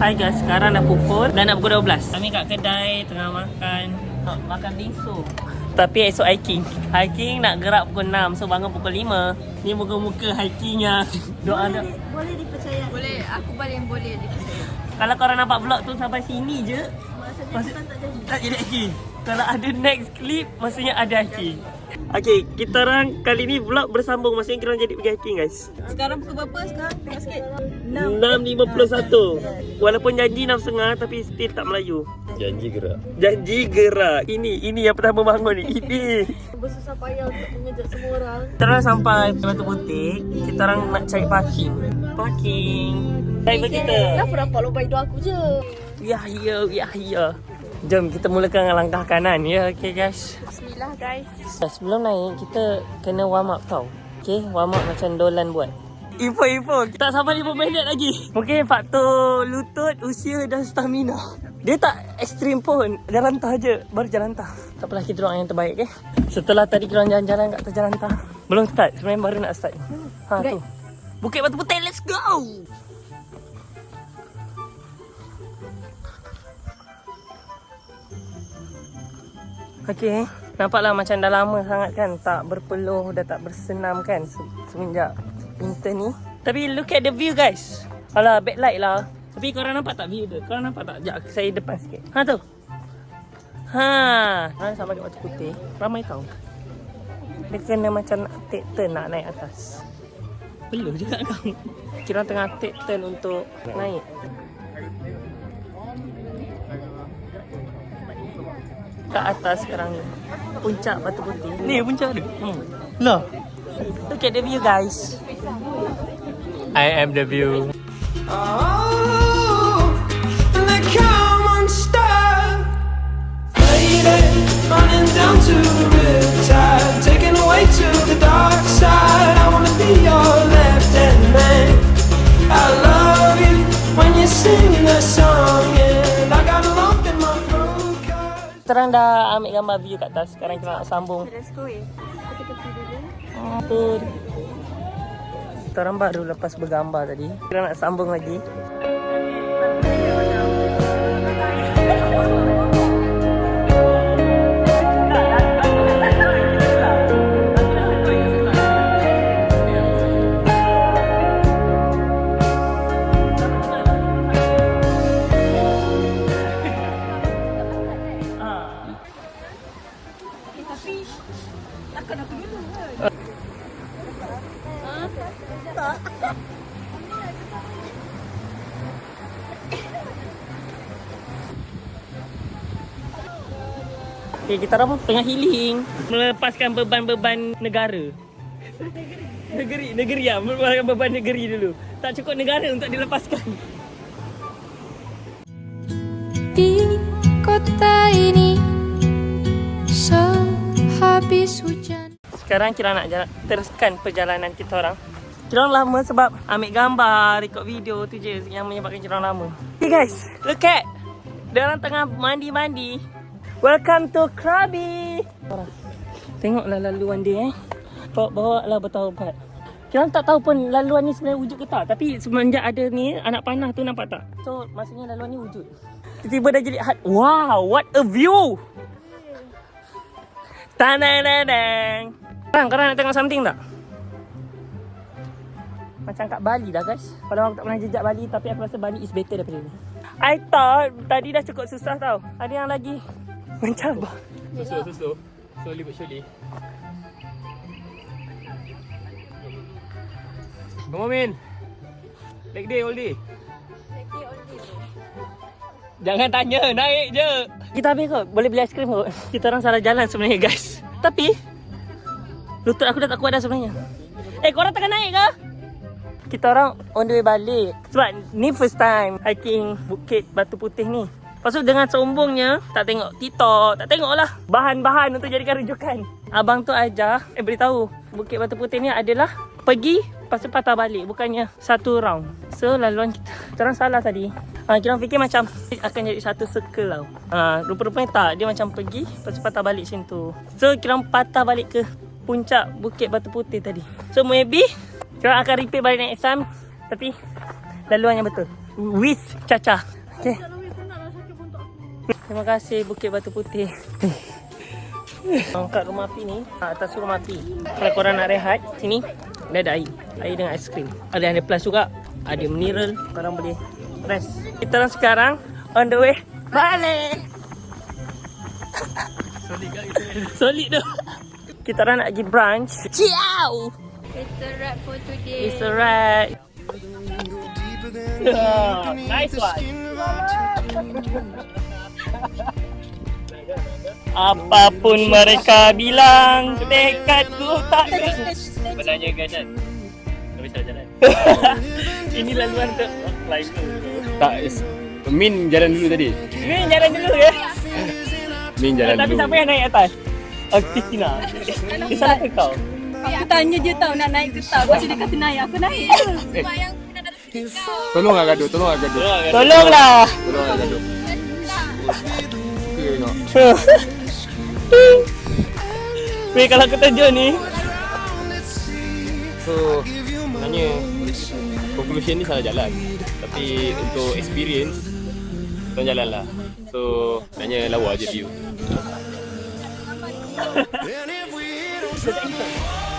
Hai guys, sekarang dah pukul Dah nak pukul 12 Kami kat kedai Tengah makan. Oh, Makan bingsu Tapi esok hiking. Hiking nak gerak pukul 6 So bangun pukul 5 Ni muka-muka hikingnya. Doa dia. Boleh dipercaya. Boleh, aku paling boleh dipercaya. Kalau korang nampak vlog tu sampai sini je Maksudnya Maksud- tak jadi. Tak jadi hiking. Kalau ada next clip Maksudnya ada hiking Okay, kita orang kali ni vlog bersambung. Maksudnya kita orang jadi pergi hiking guys. Sekarang pukul berapa sekarang? Tengok sikit. 6.51 Walaupun janji 6.30 Tapi still tak Melayu. Janji gerak. Janji gerak. Ini, ini yang pertama bangun ni. Ini. Bersusah payah untuk mengejut semua orang. Kita orang sampai Batu Putih Kita orang nak cari parking. Parking. Driver kita. Kenapa dapat lubang hidung aku je? Ya, ya, ya, ya. Jom kita mulakan dengan langkah kanan. Ya, okay guys Bismillah guys. Sebelum naik, kita kena warm up tau. Okay, warm up macam Dolan buat. Info-info Tak sampai 5 minit lagi. Mungkin faktor lutut, usia dan stamina. Dia tak ekstrim pun. Jalan tah je, baru jalan tah Tak apalah kita doang yang terbaik okay? Setelah tadi kita orang jalan-jalan kat atas jalan tah Belum start, sebenarnya baru nak start. Ha tu. Bukit Batu Putih, let's go! Okay, nampaklah macam dah lama sangat kan tak berpeluh, dah tak bersenam kan se- semenjak winter ni. Tapi look at the view guys. Alah, backlight lah. Tapi korang nampak tak view tu? Korang nampak tak? Sekejap, saya depan sikit. Ha tu. Ha, ha sampai kat Batu Putih. Ramai tau. Dia kena macam nak take turn nak naik atas. Peluh juga kau. Kira tengah take turn untuk naik. Kat atas sekarang ni. Puncak Batu Putih. Ni puncak dia. Hmm. Lah. Look at the view guys. I am the view. Oh, orang dah ambil gambar view kat atas. Sekarang kita nak sambung. Let's go eh. Kita pergi dulu. Apa? Kita orang baru lepas bergambar tadi. Kita nak sambung lagi. Okay, kita orang pun tengah healing. Melepaskan beban-beban negara. negeri, negeri ya. Melepaskan beban negeri dulu. Tak cukup negara untuk dilepaskan. di Sekarang kita nak jalan, teruskan perjalanan kita orang. Kita orang lama sebab ambil gambar, record video tu je yang menyebabkan kita orang lama. Okay guys, look at. Dia orang tengah mandi-mandi. Welcome to Krabi. Tengoklah laluan dia eh. Bawa-bawa lah bertaubat. Kita tak tahu pun laluan ni sebenarnya wujud ke tak. Tapi semenjak ada ni, anak panah tu nampak tak? So, maksudnya laluan ni wujud. Tiba-tiba dah jadi had. Wow, what a view! Tanang-tanang. Korang, korang nak tengok something tak? Macam kat Bali dah guys. Padahal aku tak pernah jejak Bali tapi aku rasa Bali is better daripada ni. I thought tadi dah cukup susah tau. Ada yang lagi mencabar. Susu, susu. Slowly but surely. Come on, Min. Leg day, all day. Jangan tanya, naik je. Kita habis kot. Boleh beli aiskrim kot. Kita orang salah jalan sebenarnya guys. Tapi lutut aku dah tak kuat dah sebenarnya. Eh, korang tengah naik ke? Kita orang on the way balik. Sebab ni first time hiking Bukit Batu Putih ni. Lepas tu dengan sombongnya tak tengok TikTok, tak tengok lah bahan-bahan untuk jadikan rujukan. Abang tu ajar, eh beritahu Bukit Batu Putih ni adalah pergi lepas tu patah balik bukannya satu round. So laluan kita, kita orang salah tadi. Ha, kita orang fikir macam akan jadi satu circle tau. Ha, rupa-rupanya tak, dia macam pergi lepas tu patah balik macam tu. So kita orang patah balik ke puncak Bukit Batu Putih tadi. So maybe kita akan repeat balik next time tapi laluan yang betul. with Caca. Okay. Terima kasih Bukit Batu Putih. Angkat rumah api ni, atas rumah api. Kalau korang nak rehat, sini dia ada air. Air dengan aiskrim. Ada yang ada plus juga. Ada mineral, korang boleh rest. Kita orang sekarang on the way balik. Solid tu. Kita orang nak pergi brunch. Ciao! It's a wrap for today. It's alright. Oh, nice one. Apapun mereka bilang, tekadku tak Sebenarnya kan kan. Tak bisa jalan. Ini laluan untuk climber. Tak, is- Min jalan dulu tadi. Ni jalan dulu ya. Min jalan Tapi dulu. siapa yang naik atas? Oh, Christina. Dia salah ke kau? Aku tanya je tau nak naik ke tak. Tu dia kata naik. Aku naik je. Tolong agak gaduh, tolong agak gaduh. Tolonglah. Tolong agak gaduh. Weh, kalau aku terjun ni. So, sebenarnya conclusion ni salah jalan. Tapi untuk experience, kita jalan lah. So, sebenarnya lawa je view. and if we don't